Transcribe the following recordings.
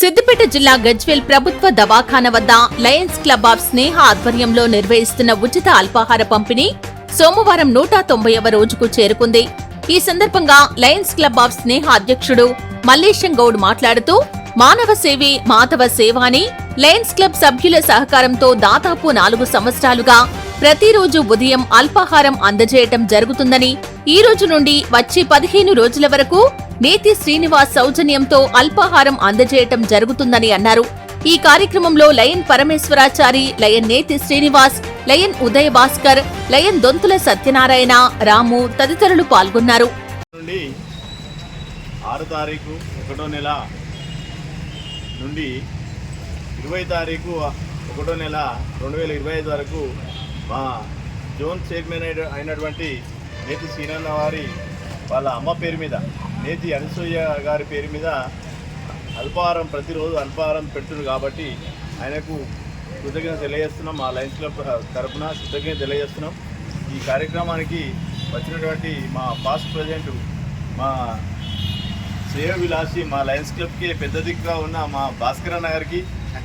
సిద్దిపేట జిల్లా గజ్వేల్ ప్రభుత్వ దవాఖాన వద్ద లయన్స్ క్లబ్ ఆఫ్ స్నేహ ఆధ్వర్యంలో నిర్వహిస్తున్న ఉచిత అల్పాహార పంపిణీ సోమవారం నూట తొంభైవ రోజుకు చేరుకుంది. ఈ సందర్భంగా లయన్స్ క్లబ్ ఆఫ్ స్నేహ అధ్యక్షుడు మల్లేశం గౌడ్ మాట్లాడుతూ మానవ సేవే మాధవ సేవ అని లయన్స్ క్లబ్ సభ్యుల సహకారంతో దాదాపు నాలుగు సంవత్సరాలుగా ప్రతిరోజు ఉదయం అల్పాహారం అందజేయటం జరుగుతుందని ఈ రోజు నుండి వచ్చే పదిహేను రోజుల వరకు నేతి శ్రీనివాస్ సౌజన్యంతో అల్పాహారం అందజేయటం జరుగుతుందని అన్నారు. ఈ కార్యక్రమంలో lion Parameswarachari lion Neti Srinivas lion Udaya Bhaskar lion Donthula Satyanarayana Ramu తదితరులు పాల్గొన్నారు. ఆరు తారీఖు ఒకటో నెల నుండి ఇరవై తారీఖు ఒకటో నెల రెండు వేల ఇరవై ఐదు వరకు మా జోన్ చైర్మన్ అయిన- అయినటువంటి నేతి సీనన్న వారి వాళ్ళ అమ్మ పేరు మీద నేతి అనసూయ గారి పేరు మీద అల్పాహారం ప్రతిరోజు అల్పాహారం పెడుతున్నారు కాబట్టి ఆయనకు కృతజ్ఞత తెలియజేస్తున్నాం. మా లయన్స్ క్లబ్ తరఫున కృతజ్ఞత తెలియజేస్తున్నాం. ఈ కార్యక్రమానికి వచ్చినటువంటి మా పాస్ట్ ప్రెసిడెంట్ మా శ్రేయ విలాసి మా లయన్స్ క్లబ్కి పెద్ద దిక్కుగా ఉన్న మా భాస్కర్ అన్న గారికి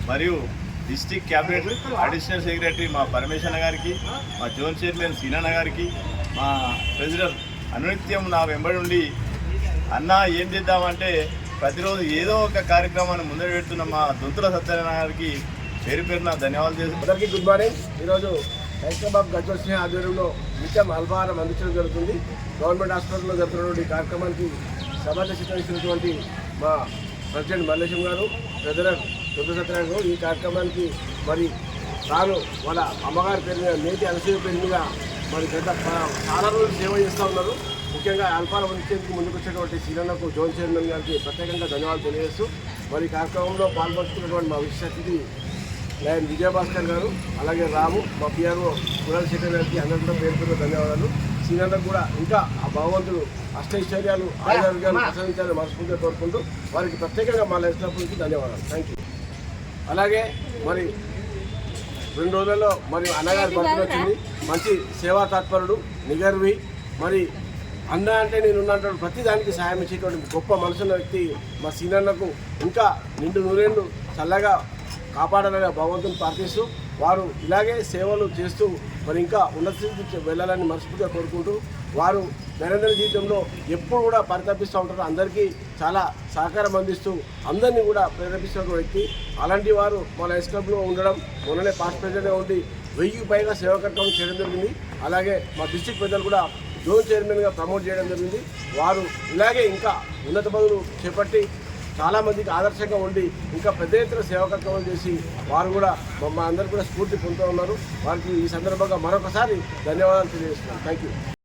మరియు డిస్టిక్ క్యాబినెట్ అడిషనల్ సెక్రటరీ మా పరమేశ్వర గారికి మా జోన్ చైర్మన్ సీనన్న గారికి మా ప్రెసిడెంట్ అనునిత్యం నా వెంబడి ఉండి అన్న ఏం చేద్దామంటే ప్రతిరోజు ఏదో ఒక కార్యక్రమాన్ని ముందర పెడుతున్న మా దొంతుల సత్యనారాయణ గారికి పేరు పేరున ధన్యవాదాలు చేసి అందరికీ గుడ్ మార్నింగ్. ఈరోజు హైదరాబాద్ గజ్వల్ సింహ ఆధ్వర్యంలో నిత్యం అల్పాహారం అందించడం జరుగుతుంది. గవర్నమెంట్ హాస్పిటల్లో జరుగుతున్నటువంటి ఈ కార్యక్రమానికి సభాధ్యక్షత ఇచ్చినటువంటి మా ప్రెసిడెంట్ మల్లేశం గారు ట్రెజరర్ దుర్గ సత్యనారాయణ ఈ కార్యక్రమానికి మరి తాను వాళ్ళ అమ్మగారి పేరు మీద నేటి అలసీల పేరు మీద మరి గత చాలా రోజులు సేవ చేస్తూ ఉన్నారు. ముఖ్యంగా అల్పాహారం అందించేందుకు ముందుకు వచ్చినటువంటి శ్రీరన్నకు జోన్ చైర్మన్ గారికి ప్రత్యేకంగా ధన్యవాదాలు తెలియజేస్తూ మరి కార్యక్రమంలో పాల్పంచుకున్నటువంటి మా విశిష్ట అతిథి లయన్ విజయభాస్కర్ గారు అలాగే రాము మా పిఆర్ఓ శెట్టి గారికి అందరికీ కూడా పేరు పేరు ధన్యవాదాలు. సీనియర్లకు కూడా ఇంకా ఆ భగవంతుడు అష్టైశ్వర్యాలు ఆయుర్వేదాలు ప్రసాదించాలని మనస్ఫూర్తిగా కోరుకుంటూ వారికి ప్రత్యేకంగా మా లైఫ్ నుంచి ధన్యవాదాలు. థ్యాంక్ యూ అలాగే మరి రెండు రోజులలో మరి అన్నగారి బర్త్డే వచ్చింది. మంచి సేవా తత్పరుడు నిగర్వి మరి అన్న అంటే నేను ఉన్నటువంటి ప్రతి దానికి సహాయం ఇచ్చేటువంటి గొప్ప మనసున్న వ్యక్తి మా సీనన్నకు ఇంకా నిండు నూరేళ్ళు చల్లగా కాపాడాలని భగవంతుని ప్రార్థిస్తూ వారు ఇలాగే సేవలు చేస్తూ మరి ఇంకా ఉన్నత స్థితికి వెళ్ళాలని మనస్ఫూర్తిగా కోరుకుంటూ వారు నిరంతర జీవితంలో ఎప్పుడు కూడా పరితపిస్తూ ఉంటారు. అందరికీ చాలా సహకారం అందిస్తూ అందరినీ కూడా ప్రేరేపిస్తున్న వ్యక్తి. అలాంటి వారు మన ఎస్ క్లబ్లో ఉండడం మొన్ననే పాస్ ప్రెసిడెంట్గా ఉండి వెయ్యికి పైగా సేవా కార్యక్రమం చేయడం జరిగింది. అలాగే మా డిస్టిక్ పెద్దలు కూడా జోన్ చైర్మన్గా ప్రమోట్ చేయడం జరిగింది. వారు ఇలాగే ఇంకా ఉన్నత పదవులు చేపట్టి చాలామందికి ఆదర్శంగా ఉండి ఇంకా పెద్ద ఎత్తున సేవకత్వం చేసి వారు కూడా మా అందరు కూడా స్ఫూర్తి పొందుతూ ఉన్నారు. వారికి ఈ సందర్భంగా మరొకసారి ధన్యవాదాలు తెలియజేస్తున్నాను. Thank you